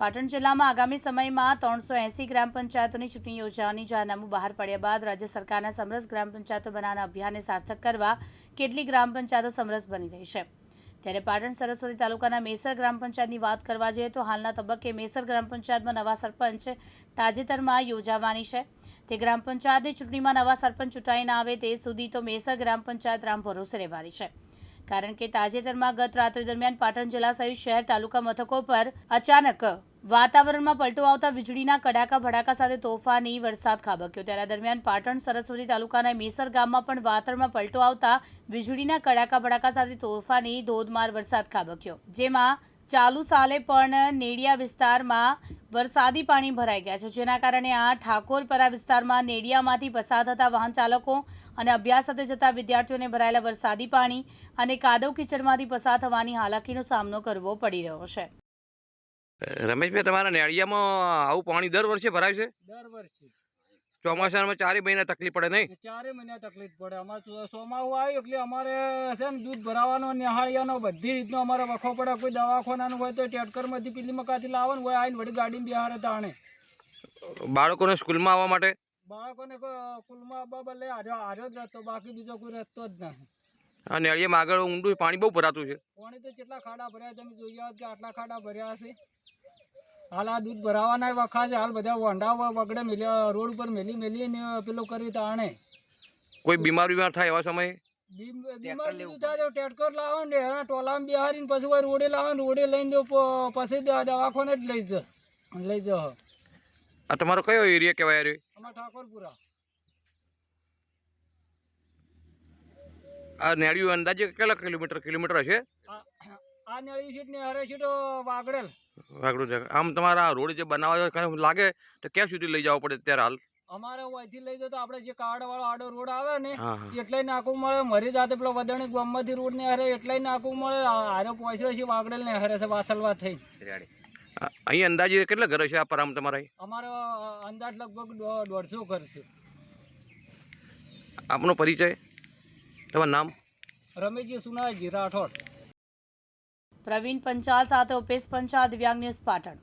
પાટણ જિલ્લામાં આગામી સમયમાં ત્રણસો એંસી ગ્રામ પંચાયતોની ચૂંટણી યોજવાની જાહેરનામું બહાર પડ્યા બાદ રાજ્ય સરકારના સમરસ ગ્રામ પંચાયતો બનાવવાના અભિયાનને સાર્થક કરવા કેટલી ગ્રામ પંચાયતો સમરસ બની રહી છે. ત્યારે પાટણ સરસ્વતી તાલુકાના મેસર ગ્રામ પંચાયતની વાત કરવા જઈએ તો હાલના તબક્કે મેસર ગ્રામ પંચાયતમાં નવા સરપંચ તાજેતરમાં યોજાવાની છે. તે ગ્રામ પંચાયતની ચૂંટણીમાં નવા સરપંચ ચૂંટાઈ ના આવે તે સુધી તો મેસર ગ્રામ પંચાયત રામ ભરોસે રહેવાની છે. કારણ કે તાજેતરમાં ગત રાત્રિ દરમિયાન પાટણ જિલ્લા શહેર તાલુકા મથકો પર અચાનક વાતાવરણમાં પલટો આવતા વીજળીના કડાકા ભડાકા સાથે તોફાની વરસાદ ખાબક્યો. ત્યારે દરમિયાન પાટણ સરસ્વતી તાલુકાના મેસર ગામમાં પણ વાતાવરણમાં પલટો આવતા વીજળીના કડાકા ભડાકા સાથે તોફાની ધોધમાર વરસાદ ખાબક્યો. જેમાં ચાલુ સાલે પણ નેડિયા વિસ્તારમાં વરસાદી પાણી ભરાઈ ગયા છે જેના કારણે આ ઠાકોરપરા વિસ્તારમાં નેડિયામાંથી પસાર થતા વાહન ચાલકો અને અભ્યાસ સાથે જતા વિદ્યાર્થીઓને ભરાયેલા વરસાદી પાણી અને કાદવ કીચડમાંથી પસાર થવાની હાલાકીનો સામનો કરવો પડી રહ્યો છે. રમેશભાઈ તમારા નેડિયામાં આવું પાણી દર વર્ષે ભરાય છે? દર વર્ષે. ચોમાસામાં ચારે મહિના તકલીફ પડે નહીં? ચારે મહિના તકલીફ પડે. અમારે ચોમાસું આવ્યું એટલે અમારે છે ને દૂધ ભરાવાનો નિહાળિયાનો બધી રીતનો અમારે વખો પડે. કોઈ દવાખાનાનું હોય તો ટેટકરમાંથી પેલી મકાથી લાવવાનું હોય આવીને વળી ગાડીમાં બિહારે તાણે. બાળકોને સ્કૂલમાં આવવા માટે? બાળકોને સ્કૂલમાં કુલમાં આવવા બદલે હાર્યો જ રસ્તો બાકી બીજો કોઈ રસ્તો જ નથી. આ નેળિયામાં આગળ ઊંડું પાણી બહુ ભરાતું છે. પાણી તો કેટલા ખાડા ભર્યા તમે જોઈ આવો કે આટલા ખાડા ભર્યા હશે. હાલ આ દૂધ ભરાવાના વખા છે હાલ બધા વંડા વગડે મેલ્યા રોડ ઉપર મેલી મેલી ને પેલું કરી તાણે કોઈ બીમાર બીમાર થાય એવા સમયે? બીમાર બીજું થાય ટેટકર લાવો ને એના ટોલામાં બિહારીને પછી રોડે લાવો ને રોડે લઈને દો પછી દવાખાને જ લઈ જ લઈ જ આ તમારો કયો એરિયા કહેવાય રે? અમારા ઠાકોરપુરા. આ નેડિયું અંદાજે કેટલા કિલોમીટર કિલોમીટર હશે? સીટ ને હરે સીટ વાગડેલ. વાગડું છે. આમ તમારા રોડ જે બનાવવા કાંઈ લાગે તો ક્યાં સુધી લઈ જવો પડે અત્યારે હાલ? અમારે અહીંથી લઈ જતો આપણે જે કાર્ડ વાળો આડો રોડ આવે ને એટલે નાખવું મળે. મરી જાતે પેલો વદણી ગામમાંથી રોડ ને હરે એટલે નાખવું મળે. હારે પહોંચ્યો છે વાગડેલ ને હરે છે વાસલવા થઈ. અહીં અંદાજે કેટલા ઘર છે આ પરામ તમારા અમારો અંદાજ લગભગ દોઢસો ઘર છે. આપનો પરિચય? તમારું નામ? રમેશજી સુનાજી રાઠોડ. પ્રવીણ પંચાલ સાથે ઉપેશ પંચાલ દિવ્યાંગ ન્યૂઝ પાટણ.